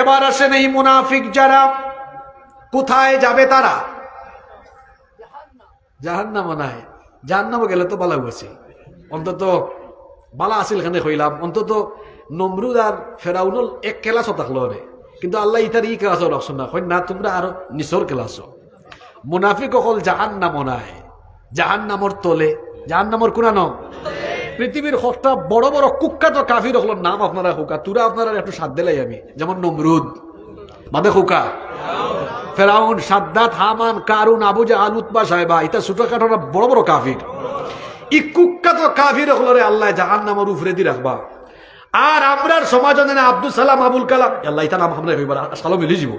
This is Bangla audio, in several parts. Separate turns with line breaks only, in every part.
এবার আসেন এই মুনাফিক যারা। কোথায় যাবে তারা? জাহান্নাম নাই। জাহান্নামে গেলে তো বালা গেছে অন্তত বালা আসিল খানে কইলাম অন্তত নমরুদ আর ফেরাউনুল এক ক্লাসও থাকল রে কিন্তু আল্লাহ ইতার ই ক্লাসও রাখছো না। কই না, তোমরা আরও নিচর ক্লাসও। মুনাফিক অকল জাহান্নাম নাই। জাহান্নামর তলে। জাহান্নামর কোনানো? পৃথিবীর হকটা বড় বড় কুখ্যাত কাফির হলোর নাম আপনারা হুকা। তুরা আপনারা একটু সাথ দিলাই আমি। যেমন নমরুদ। মানে হুকা। ফেরাউন, সাদ্দাত, হামান, কারুন, আবু জাহাল, উতবা সাহেবা এটা ছোটখাটো বড় বড় কাফির। ই কুখ্যাত কাফির হলরে আল্লাহ জাহান নামের উপরে দি রাখবা। আর আমরার সমাজ আব্দুল সালাম, আবুল কালাম আল্লাহ ইতা নাম আমরা হইবার সালো মিলি যাব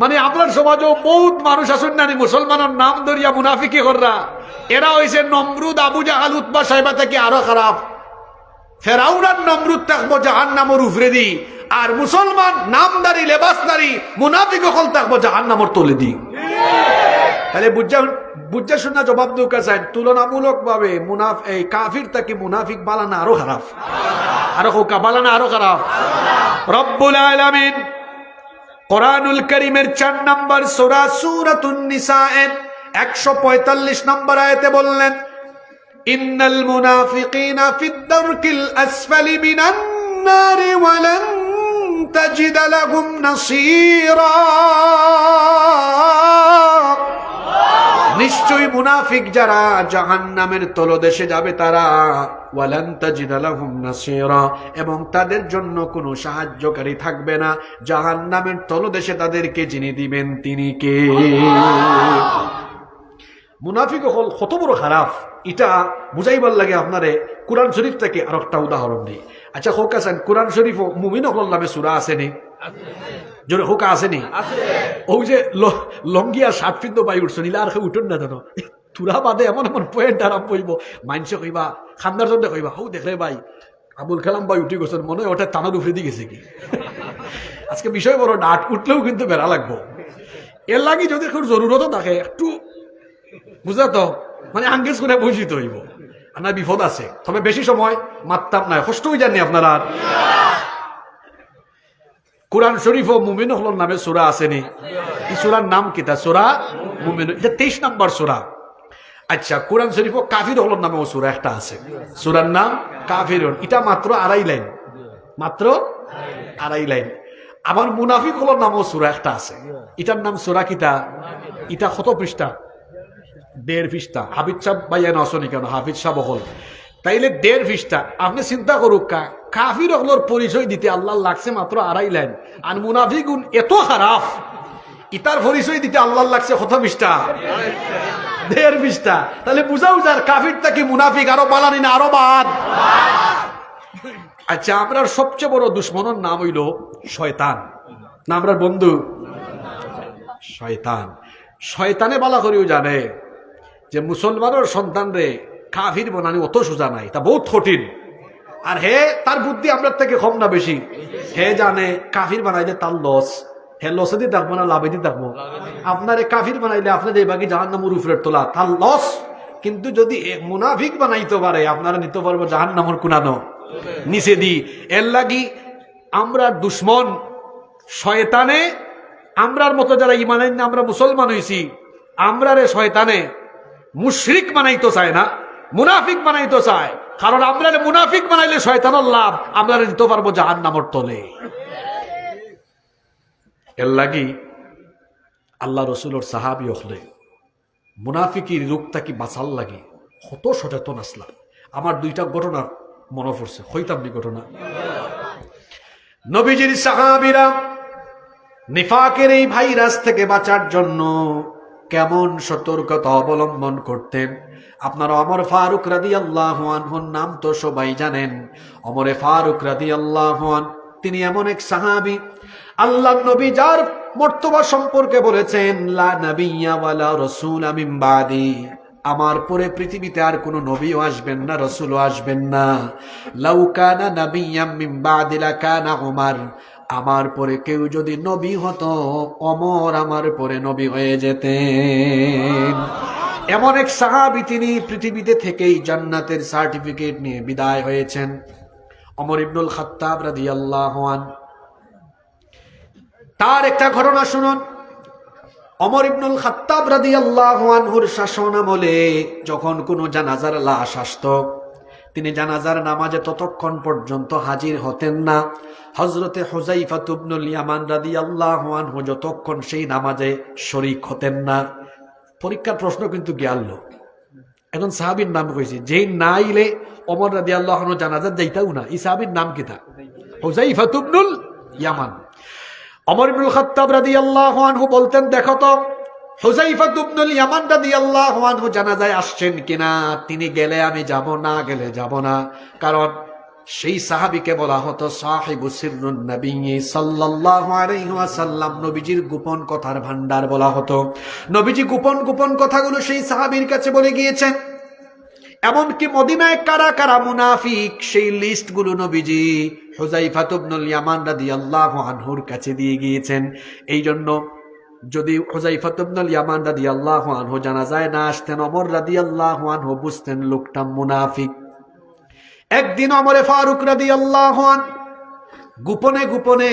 মানে আপনার সমাজও বহুত মানুষ আসুন নানি, মুসলমানের নাম ধরিয়া মুনাফিকি কররা। এরা হইছে নমরুদ, আবু জাহাল, উতবা সাহেবা থেকে আরও খারাপ। ফেরাউনার নমরুদ থাকব জাহান নামর উফরে দি আর মুসলমান নামদারি, লেবাসদারি, মুনাফিক হল থাকব জাহান নামর তলে দি তাহলে বুঝা বুঝা শোনা জবাব দৌকা চাই তুলনামূলক ভাবে মুনাফ এই কাফির তাকে মুনাফিক বালানা আরও খারাপ। আরও হোকা বালানা আরও খারাপ। রব্বুল আলামিন কোরআনুল করিমের চার নম্বর সোরা সুরাতুন্নিসায়েন একশো পঁয়তাল্লিশ নম্বর আয়তে বললেন, ইন্নাল মুনাফিকিনা ফিদ্দারকিল আসফালি মিনান নারি ওয়ালান তাজিদ লাহুম নাসীরা। নিশ্চয়ই মুনাফিক যারা জাহান জাহান্নামের তলদেশে যাবে তারা এবং তাদের জন্য কোনো সাহায্যকারী থাকবে না। জাহান জাহান্নামের তলদেশে তাদেরকে যিনি দিবেন তিনি কে? মুনাফিক হল কত বড় খারাপ এটা বুঝাইবার লাগে আপনারে, কোরআন শরীফ থেকে আর একটা উদাহরণ দিই। আচ্ছা হোক আছেন, কোরআন শরীফ মুমিন হল নামে সুরা আসেনি জোরে হোকা আসেনি ওই যে ল- লঙ্গি আর শার্ট পিন্ধ পাই উঠছো নিলে আর উঠুন না জানো? তুরা বাদে এমন এমন পয়েন্ট আরাম পইব মাইনসে কইবা খান্দার জন্য কইবা হৌ দেখলে ভাই আবুল কালাম ভাই উঠে গেছেন মনে হয় ওটা টানার উফরে দিয়ে গেছে কি? আজকে বিষয় বড় ডাট উঠলেও কিন্তু বেড়া লাগবো। এর লাগি যদি খুব জরুরতও থাকে একটু বুঝলা তো মানে আঙ্গেজ করে বঞ্চিত হইব? আপনার বিপদ আছে। তবে বেশি সময় মারতাম নাই। কষ্ট হয়ে যাননি আপনারা? আর কোরআন শরীফ ও মুমিন হল নামে সুরা আসেনি। এই সুরার নাম কিতা সুরা মুমিন এটা তেইশ নাম্বার সুরা। আচ্ছা কোরআন শরীফ ও কাফির হল নামে ও সুরা একটা আছে। সুরার নাম কাফির এটা মাত্র আড়াই লাইন। মাত্র আড়াই লাইন। আবার মুনাফিক হল নামও সুরা একটা আছে। এটার নাম সুরা কিতা? ইটা কত পৃষ্ঠা? দেড় পৃষ্ঠা। হাফিজ সাহ বাইয়া নসনি কেন? হাফিজ সাহ হল তাইলে দেড় পৃষ্ঠা। আপনি চিন্তা করুক কা কাফির হলর পরিচয় দিতে আল্লাহ লাগছে মাত্র আড়াই লাইন। আর মুনাফিগুন এত খারাপ, ইতার পরিচয় দিতে আল্লাহ লাগছে কত পৃষ্ঠা দেড় পৃষ্ঠা তাহলে বুঝাও যার কাফির তাকে মুনাফিক, আরও বালানি না, আরও বাদ? আচ্ছা আপনার সবচেয়ে বড় দুশ্মনের নাম হইল শয়তান। না আপনার বন্ধু? শয়তান। শয়তানে বালা করেও জানে যে মুসলমানের সন্তান রে কাফির বানানি অত সোজা নাই, তা বহুত কঠিন। আর হে, তার বুদ্ধি আপনার থেকে কম না বেশি। হে জানে, কাফির বানাইলে তার লস হে লসে দিয়ে দেখব না, লাভে দিয়ে দেখব? আপনারে কাফির বানাইলে আপনার এই বাকি জাহান নামুর উপরের তোলা, তার লস কিন্তু যদি মুনাফিক বানাইতে পারে, আপনারা নিতে পারব জাহান নামর কুনানো। নিচে দি, এর লাগি আমরা দুশ্মন, শয়তানে। আমরার মতো যারা ইমান আইন আমরা মুসলমান হইছি। আমরা রে শয়তানে। মুশরিক বানাইতে চায় না, মুনাফিক বানাইতে চায়। কারণ আমরা মুনাফিক বানাইলে শয়তানের লাভ আমরা নিতে পারব জাহান নামর তলে। এর লাগি আল্লাহ রসুলোর সাহাবি হলে, মুনাফিকির রোগটা কি বাঁচাল লাগে? কত সচেতন আসলাম। আমার দুইটা ঘটনা মনে পড়ছে। হইতামনি ঘটনা। নবীজির সাহাবিরা নিফাকের এই ভাইরাস থেকে বাঁচার জন্য কেমন সতর্কতা অবলম্বন করতেন? আপনারা অমর ফারুক রাদি আল্লাহান নাম তো সবাই জানেন। অমরে ফারুক রাদি আল্লাহান তিনি এমন এক সাহাবি। আল্লাহ নবী যার মর্তবা সম্পর্কে বলেছেন, লা নবিয়া ওয়ালা রসুল আমিন বাদি। আমার পরে পৃথিবীতে আর কোনো নবীও আসবেন না, রসুলও আসবেন না। লাউকানা নবিয়াম বাদি লাকানা উমার। আমার পরে কেউ যদি নবী হতো, অমর আমার পরে নবী হয়ে যেতেন। এমন এক সাহাবি তিনি পৃথিবীতে থেকেই জান্নাতের সার্টিফিকেট নিয়ে বিদায় হয়েছেন। অমর ইবনুল খাত্তাব রাদিয়াল্লাহু আন। তার একটা ঘটনা শুনুন। অমর ইবনুল খাত্তাব রাদিয়াল্লাহু আনহুর শাসন আমলে যখন কোনো জানাজার লাশ আসতো তিনি জানাজার নামাজে ততক্ষণ পর্যন্ত হাজির হতেন না। হজরতে হুজাইফা তুবনুল ইয়ামান রাদিয়াল্লাহু আনহু যতক্ষণ সেই নামাজে শরিক হতেন না। পরীক্ষার প্রশ্ন কিন্তু গেল। এখন সাহাবির নাম কইছি, যেই না ইলে অমর রাদিয়াল্লাহু আনহু জানাজার যাইতাও না। এই সাহাবির নাম কিতা হুজাইফা তুবনুল ইয়ামান অমর ইবনুল খাত্তাব রাদিয়াল্লাহু আনহু বলতেন, দেখো তো হুজাইফা ইবনুল ইয়ামান রাদিয়াল্লাহু আনহু জানাজায় আসছেন কিনা, তিনি গেলে আমি যাব না, গেলে যাব না। কারণ সেই সাহাবীকে বলা হতো, সাহিবু সিররুন নবী সাল্লাল্লাহু আলাইহি ওয়াসাল্লাম। নবীজির গোপন কথার ভান্ডার বলা হতো। নবীজি গোপন গোপন কথাগুলো সেই সাহাবীর কাছে বলে গিয়েছেন। এমনকি মদিনায় কারা কারা মুনাফিক, সেই লিস্টগুলো নবীজি হুজাইফা ইবনুল ইয়ামান রাদিয়াল্লাহু আনহুর কাছে দিয়ে গিয়েছেন। এই জন্য যদি হুজাইফা ইবনুল ইয়ামান রাদিয়াল্লাহু জানা জানাজায় না আসতেন অমর রাদি আল্লাহ আনহো বুঝতেন লোকটা মুনাফিক। একদিন অমরে ফারুক রাদিয়াল্লাহু আন, গোপনে গোপনে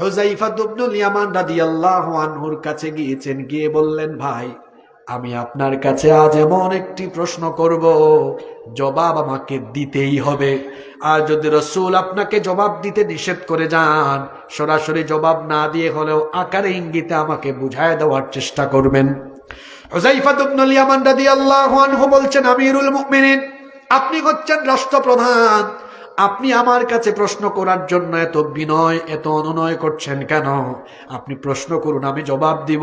হোজাইফাতবনুল ইয়ামান ইয়ামান আল্লাহ আনহুর কাছে গিয়েছেন, গিয়ে বললেন, ভাই আমি আপনার কাছে আজ এমন একটি প্রশ্ন করব, জবাব আমাকে দিতেই হবে। আর যদি রসুল আপনাকে জবাব দিতে নিষেধ করে যান, সরাসরি জবাব না দিয়ে হলেও আকারে ইঙ্গিতে আমাকে বুঝায় দেওয়ার চেষ্টা করবেন। বলছেন, আমিরুল মুমিনিন, আপনি হচ্ছেন রাষ্ট্রপ্রধান। আপনি আমার কাছে প্রশ্ন করার জন্য এত বিনয়, এত অনুনয় করছেন কেন? আপনি প্রশ্ন করুন, আমি জবাব দিব।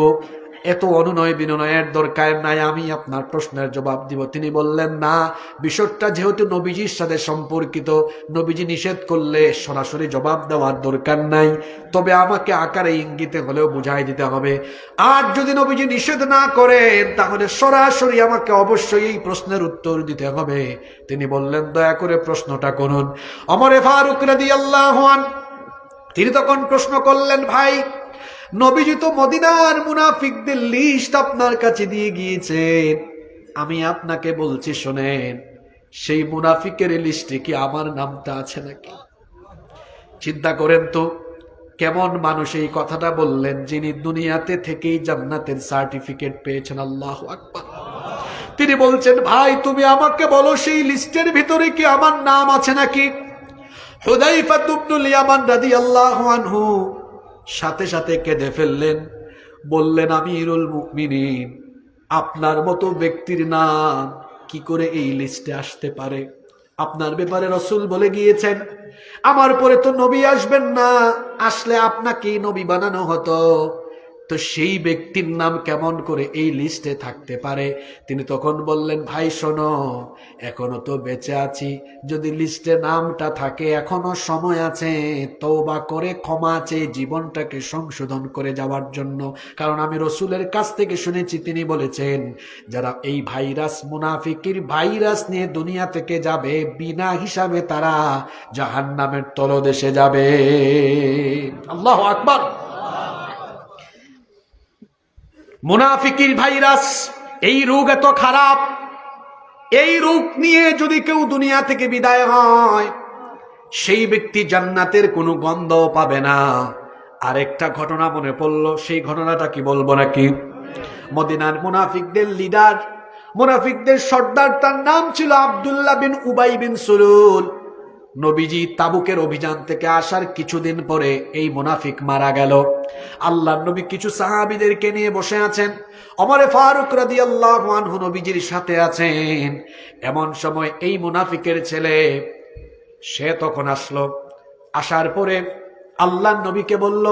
এত অনুনয় বিনয়ের দরকার নাই, আমি আপনার প্রশ্নের জবাব দিব। তিনি বললেন, না, বিষয়টা যেহেতু নবীজির সাথে সম্পর্কিত, নবীজি নিষেধ করলে সরাসরি জবাব দেওয়ার দরকার নাই। তবে আমাকে আকারে ইঙ্গিতে হলেও বুঝাই দিতে হবে। আর যদি নবীজি নিষেধ না করেন, তাহলে সরাসরি আমাকে অবশ্যই এই প্রশ্নের উত্তর দিতে হবে। তিনি বললেন, দয়া করে প্রশ্নটা করুন। অমরে ফারুক রাদি আল্লাহান তিনি তখন প্রশ্ন করলেন, ভাই নবীজি তো মদিনার মুনাফিকদের লিস্ট আপনার কাছে দিয়ে গিয়েছেন। আমি আপনাকে বলছি, শোনেন, সেই মুনাফিকের লিস্টে কি আমার নামটা আছে নাকি? চিন্তা করেন তো, কেমন মানুষ এই কথাটা বললেন যিনি দুনিয়াতে থেকেই জান্নাতের সার্টিফিকেট পেয়েছেন, আল্লাহ আকবার। তিনি বলছেন, ভাই, তুমি আমাকে বলো, সেই লিস্টের ভিতরে কি আমার নাম আছে নাকি? হুদাইফা তুবনুল ইয়ামান রাদিয়াল্লাহু আনহু সাথে সাথে কেঁদে ফেললেন। বললেন আমি ইরুল মুমিনিন, আপনার মতো ব্যক্তির নাম কি করে এই লিস্টে আসতে পারে? আপনার ব্যাপারে রসুল বলে গিয়েছেন, আমার পরে তো নবী আসবেন না, আসলে আপনাকেই নবী বানানো হতো। তো সেই ব্যক্তির নাম কেমন করে এই লিস্টে থাকতে পারে? তিনি তখন বললেন, ভাই, শোনো, এখনও তো বেঁচে আছি। যদি লিস্টে নামটা থাকে, এখনও সময় আছে তৌবা করে ক্ষমা আছে জীবনটাকে সংশোধন করে যাওয়ার জন্য। কারণ আমি রসুলের কাছ থেকে শুনেছি, তিনি বলেছেন, যারা এই ভাইরাস মুনাফিকির ভাইরাস নিয়ে দুনিয়া থেকে যাবে, বিনা হিসাবে তারা জাহান নামের তলদেশে যাবে। আল্লাহ আকবর। মুনাফিকির ভাইরাস, এই রোগ এত খারাপ। এই রোগ নিয়ে যদি কেউ দুনিয়া থেকে বিদায় হয়, সেই ব্যক্তি জান্নাতের কোনো গন্ধ পাবে না। আরেকটা ঘটনা মনে পড়ল, সেই ঘটনাটা কি বলব নাকি? মদিনার মুনাফিকদের লিডার মুনাফিকদের সর্দার, তার নাম ছিল আবদুল্লাহ বিন উবাই বিন সুলুল। নবীজি তাবুকের অভিযান থেকে আসার কিছুদিন পরে এই মুনাফিক মারা গেল। আল্লাহ নবী কিছু সাহাবিদেরকে নিয়ে বসে আছেন। অমরে ফারুক রাদি আল্লাহ নবীজির সাথে আছেন। এমন সময় এই মুনাফিকের ছেলে, সে তখন আসলো। আসার পরে আল্লাহ নবীকে বলল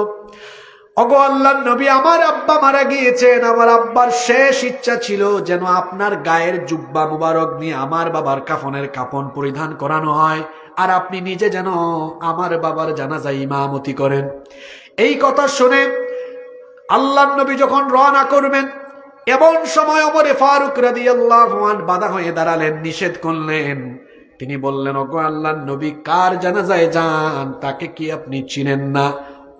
অগো আল্লাহ নবী, আমার আব্বা মারা গিয়েছেন। আমার আব্বার শেষ ইচ্ছা ছিল যেন আপনার গায়ের জুব্বা মুবারক নিয়ে আমার বাবার কাফনের কাপন পরিধান করানো হয় আর আপনি নিজে যেন আমার বাবার জানাজা ইমামতি করেন। এই কথা শুনে আল্লাহ নবী যখন রওনা করবেন, এমন সময় অমরে ফারুক রাদি আল্লাহ বাধা হয়ে দাঁড়ালেন, নিষেধ করলেন। তিনি বললেন, ওগো আল্লাহ নবী, কার জানাজায় যান? তাকে কি আপনি চিনেন না?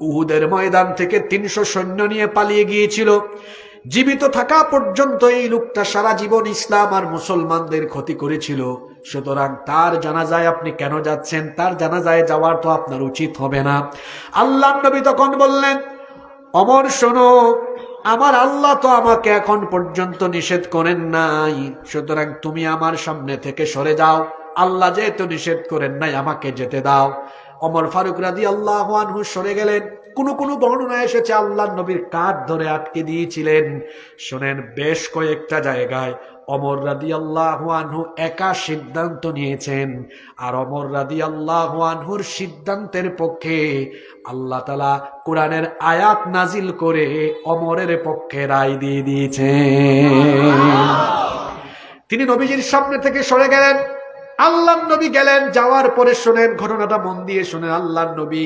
উহুদের ময়দান থেকে তিনশো সৈন্য নিয়ে পালিয়ে গিয়েছিল। জীবিত থাকা পর্যন্ত এই লোকটা সারা জীবন ইসলাম আর মুসলমানদের ক্ষতি করেছিল। সুতরাং তার জানাজায় আপনি কেন যাচ্ছেন? তার জানাজায় যাওয়ার তো আপনার উচিত হবে না। আল্লাহ নবী তখন বললেন, অমর, শোনো, আমার আল্লাহ তো আমাকে এখন পর্যন্ত নিষেধ করেন নাই। সুতরাং তুমি আমার সামনে থেকে সরে যাও। আল্লাহ যেহেতু নিষেধ করেন নাই, আমাকে যেতে দাও। অমর ফারুক রাদি আল্লাহ আনহু সরে গেলেন, কোন কোন বর্ণনা এসেছে আল্লাহ নবীর কাঠ ধরে আটকে দিয়েছিলেন। শোনেন, বেশ কয়েকটা জায়গায় অমর রাদি আল্লাহানহু একা সিদ্ধান্ত নিয়েছেন, আর অমর রাদি আল্লাহ আনহুর সিদ্ধান্তের পক্ষে আল্লাহ তালা কোরআনের আয়াত নাজিল করে অমরের পক্ষে রায় দিয়ে দিয়েছেন। তিনি নবীজির সামনে থেকে সরে গেলেন আল্লাহ নবী গেলেন, যাওয়ার পরে শোনেন, ঘটনাটা মন দিয়ে শোনেন আল্লাহ নবী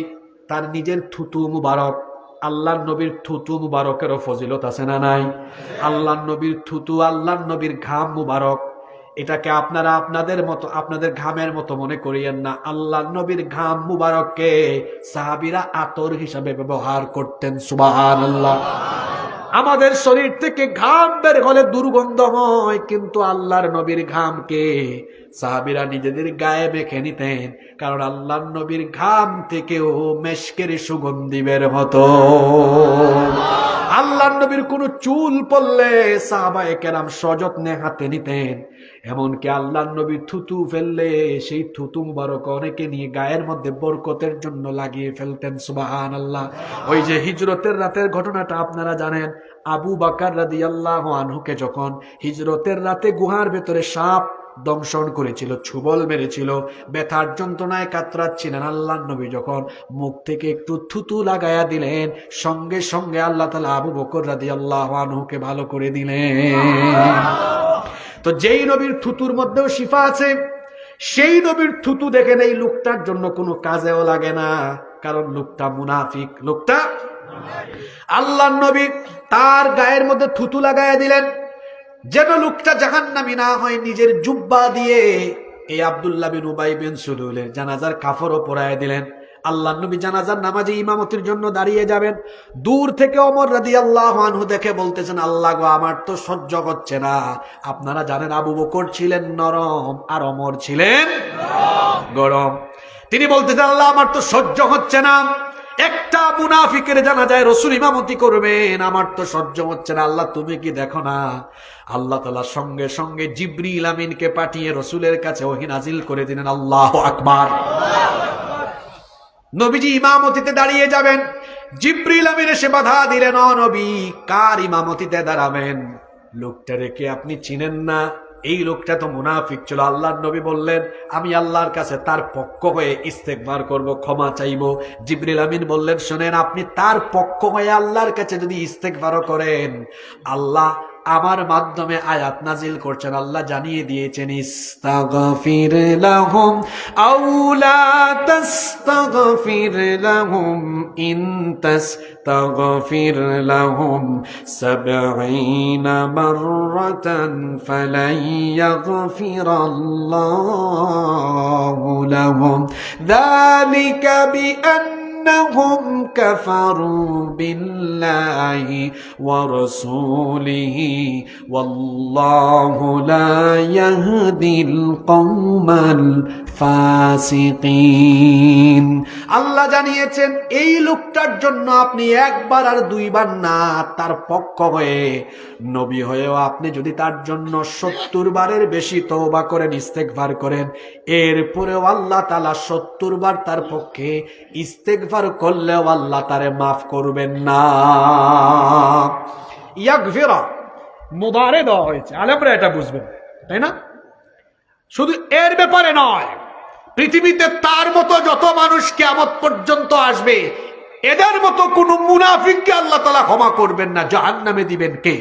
তার নিজের থুতু মুবারক আল্লাহ নবীর থুতু মুবারকেরও ফজিলত আছে না নাই? আল্লাহ নবীর থুতু আল্লাহ নবীর ঘাম মুবারক, এটাকে আপনারা আপনাদের মতো, আপনাদের ঘামের মতো মনে করিয়েন না। আল্লাহ নবীর ঘাম মুবারককে সাহাবিরা আতর হিসাবে ব্যবহার করতেন সুবাহান আল্লাহ আমাদের শরীর থেকে ঘাম বের হলে দুর্গন্ধ হয় কিন্তু আল্লাহর নবীর ঘামকে সাহাবিরা নিজেদের গায়ে মেখে নিতেন, কারণ আল্লাহর নবীর ঘাম থেকেও মেশকের সুগন্ধি বের হতো। আল্লাহর নবীর কোনো চুল পড়লে সাহাবায়ে কেরাম সযত্নে হাতে নিতেন এমনকি আল্লাহর নবী থুতু ফেললে সেই থুতু মুবারক অনেকে নিয়ে গায়ের মধ্যে বরকতের জন্য লাগিয়ে ফেলতেন সুবাহান আল্লাহ ওই যে হিজরতের রাতের ঘটনাটা আপনারা জানেন, আবু বাকার রাদি আল্লাহ আনহুকে যখন হিজরতের রাতে গুহার ভেতরে সাপ দংশন করেছিল, ছুবল মেরেছিল, ব্যথার যন্ত্রণায় কাতরাচ্ছিলেন আল্লাহ নবী, যখন মুখ থেকে একটু থুতু লাগায়া দিলেন, সঙ্গে সঙ্গে আল্লাহ তালা আবু বকর রাদি আল্লাহ আনহুকে ভালো করে দিলেন। তো যেই নবীর থুতুর মধ্যেও শিফা আছে, সেই নবীর থুতু দেখেন এই লোকটার জন্য কোনো কাজেও লাগে না, কারণ লোকটা মুনাফিক, লোকটা আল্লাহ নবী, তার গায়ের মধ্যে থুতু লাগাইয়া দিলেন, যেন লোকটা জাহান্নামি না হয়, নিজের জুব্বা দিয়ে এই আব্দুল্লাহ বিন উবাই বিন সুলুলের জানাজার কাফরও পরায় দিলেন। আল্লাহ নবী জানাজার নামাজে ইমামতির জন্য দাঁড়িয়ে যাবেন। দূর থেকে অমর রাদি আল্লাহ আনহু দেখে বলতেছেন, আল্লাহ গো, আমার তো সহ্য হচ্ছে না। আপনারা জানেন আবু বকর ছিলেন নরম আর অমর ছিলেন গরম। তিনি বলতেছেন, আল্লাহ, আমার তো সহ্য হচ্ছে না। একটা মুনাফিকের জানা যায় রসুল ইমামতি করবেন, আমার তো সহ্য হচ্ছে না। আল্লাহ, তুমি কি দেখো না? আল্লাহ তালা সঙ্গে সঙ্গে জিব্রিল ইলামিনকে পাঠিয়ে রসুলের কাছে ওহি নাজিল করে দিলেন। আল্লাহ আকবার। নবীজি ইমামতিতে দাঁড়িয়ে যাবেন। জিব্রিল আমিন এসে বাধা দিলেন নবী, কার ইমামতিতে দাঁড়াবেন? লোকটা রেখে আপনি চিনেন না। এই লোকটা তো মুনাফিক ছিল। আল্লাহর নবী বললেন, আমি আল্লাহর কাছে তার পক্ষ হয়ে ইস্তেকবার করব, ক্ষমা চাইব। জিবরিল আমিন বললেন, শোনেন, আপনি তার পক্ষ হয়ে আল্লাহর কাছে যদি ইস্তেকবারও করেন, আল্লাহ আমার মাধ্যমে আয়াত নাজিল করছেন। আল্লাহ জানিয়ে দিয়েছেন, ইস্তাগফির লাহুম আউলা তাস্তাগফির লাহুম ইন তাস্তাগফির লাহুম 70 মাররাতান ফালাই ইয়াগফিরাল্লাহু লাহুম। যালিকা বিআন أنهم كفروا بالله ورسوله والله لا يهدي القوم الفاسقين আল্লাহ জানিয়েছেন এই লোকটার জন্য আপনি একবার আর দুইবার না তার পক্ষ হয়ে নবী হয়েও আপনি যদি তার জন্য সত্তর বারের বেশি তওবা করেন ইস্তেকভার করেন এরপরেও আল্লাহ তালা সত্তর বার তার পক্ষে ইস্তেকভার করলেও আল্লাহ তারে মাফ করবেন না। ইয়াগফিরা মুদারে দেওয়া হয়েছে। আলেমরা এটা বুঝবেন, তাই না? শুধু এর ব্যাপারে নয়, পৃথিবীতে তার মতো যত মানুষ কেমত পর্যন্ত আসবে, এদের মতো কোন মুনাফিককে আল্লাহ তালা ক্ষমা করবেন না। জাহান নামে দিবেন কে?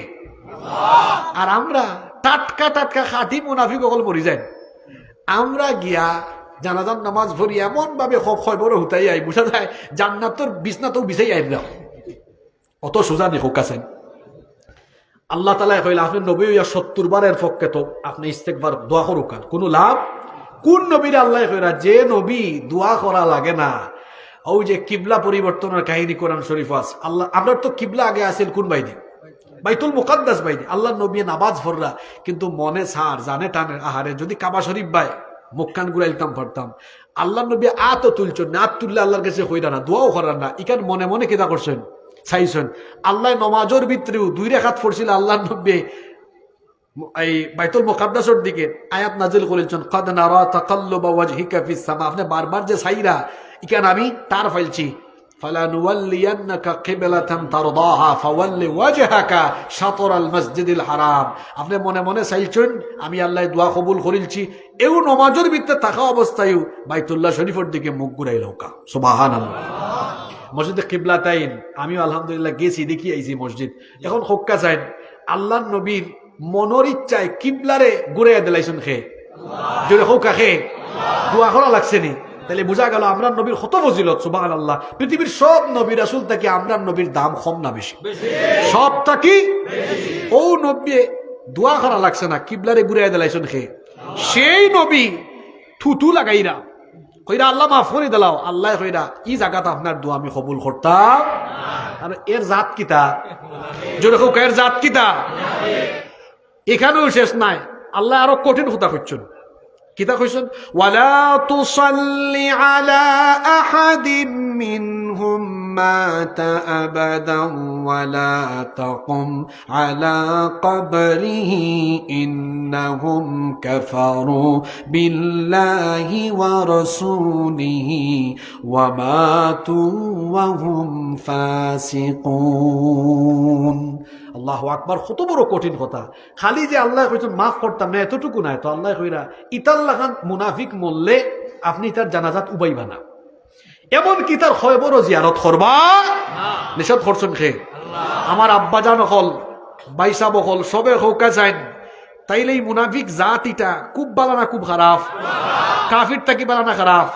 আর আমরা টাটকা টাটকা খাঁটি মুনাফিক অকল পড়ি যাই আমরা গিয়া জানাজান নামাজ ভরি এমন ভাবে খবর হুতাই আই, বুঝা যায়? জান্নাতর বিছনাতেও বিছাই আই দাও। অত সোজা নি আছেন আল্লাহ তালা কইলে, আপনি নবী ইয়া সত্তর বারের পক্ষে তো আপনি ইস্তেকবার দোয়া করুক কোনো লাভ? কোন নবীর আল্লাহ কইরা, যে নবী দোয়া করা লাগে না। ওই যে কিবলা পরিবর্তনের কাহিনী কোরআন শরীফ আস আল্লাহ, আপনার তো কিবলা আগে আসেন কোন বাইদি বাইতুল মুকাদ্দাস বাইদি আল্লাহ নবী নামাজ ভররা, কিন্তু মনে সার, জানে টানে আহারে। যদি কাবা শরীফ বাই মুখখান গুড়াইতাম ভরতাম আল্লাহ নবী আত তুলছ না আত তুললে আল্লাহর কাছে হইরা না, দোয়াও করার না। ইকান মনে মনে কেদা করছেন? চাইছেন। আল্লাহ নমাজের ভিতরেও দুই রেখাত পড়ছিল আল্লাহ নব্বে এই বাইতুল মোকাদ্দাসর দিকে আয়াত নাজিল করেছেন, কদ নারা তাকাল্লুবা ওয়াজহিকা ফিস সামা। আপনি বারবার যে সাইরা, ইকান আমি তার ফাইলছি আপনি মনে মনে চাইছেন, আমি আল্লাহ দোয়া কবুল করিলছি, এও নমাজের ভিতরে থাকা অবস্থায়ও বাইতুল্লাহ শরীফের দিকে মুখ ঘুরাই লৌকা সুবহানাল্লাহ। মসজিদে কিবলা তাইন আমিও আলহামদুলিল্লাহ গেছি, দেখি আইছি মসজিদ। এখন হক্কা চাইন আল্লাহ নবীর মনের ইচ্ছায় কিবলারে ঘুরে দিলাইছেন খে যদি হৌকা খে দোয়া করা লাগছে নি? তাহলে বোঝা গেল আমরা নবীর কত ফজিলত সুবাহ আল্লাহ পৃথিবীর সব নবী রাসুল থেকে আমরা নবীর দাম কম না বেশি? সব থাকি ও নবী দোয়া করা লাগছে না কিবলারে ঘুরে দিলাইছেন খে সেই নবী থুতু লাগাইরা কইরা আল্লাহ মাফ করে দিলাও। আল্লাহ কইরা ই জায়গাত আপনার দোয়া আমি কবুল করতাম। আর এর জাত কিতা হোক এর জাত কিতা এখানেও শেষ নাই। আল্লাহ আরও কঠিন কথা করছেন কিতা কইছেন ওয়ালা তুসাল্লি আলা আহাদিন মিনহুম মাতা আবাদান ওয়ালা তাকুম আলা কবরিহি ইন্নাহুম কাফারু বিল্লাহি ওয়া রাসূলিহি ওয়া মাতু ওয়া হুম ফাসিকুন আল্লাহ আকবার কত বড় কঠিন কথা। খালি যে আল্লাহ কইছেন মাফ করতাম না এতটুকু নাই তো আল্লাহ কইরা ইতাল্লাহ খান মুনাফিক মরলে আপনি তার জানাজাত উবাইবা না। এমন কি তার হয় বড় জিয়ারত করবা নিষেধ করছেন খে আমার আব্বা জান হল বাইসা বহল সবে হৌকা যাইন তাইলে এই মুনাফিক জাত ইটা খুব বালা না খুব খারাপ? কাফির থাকি বালা না খারাপ?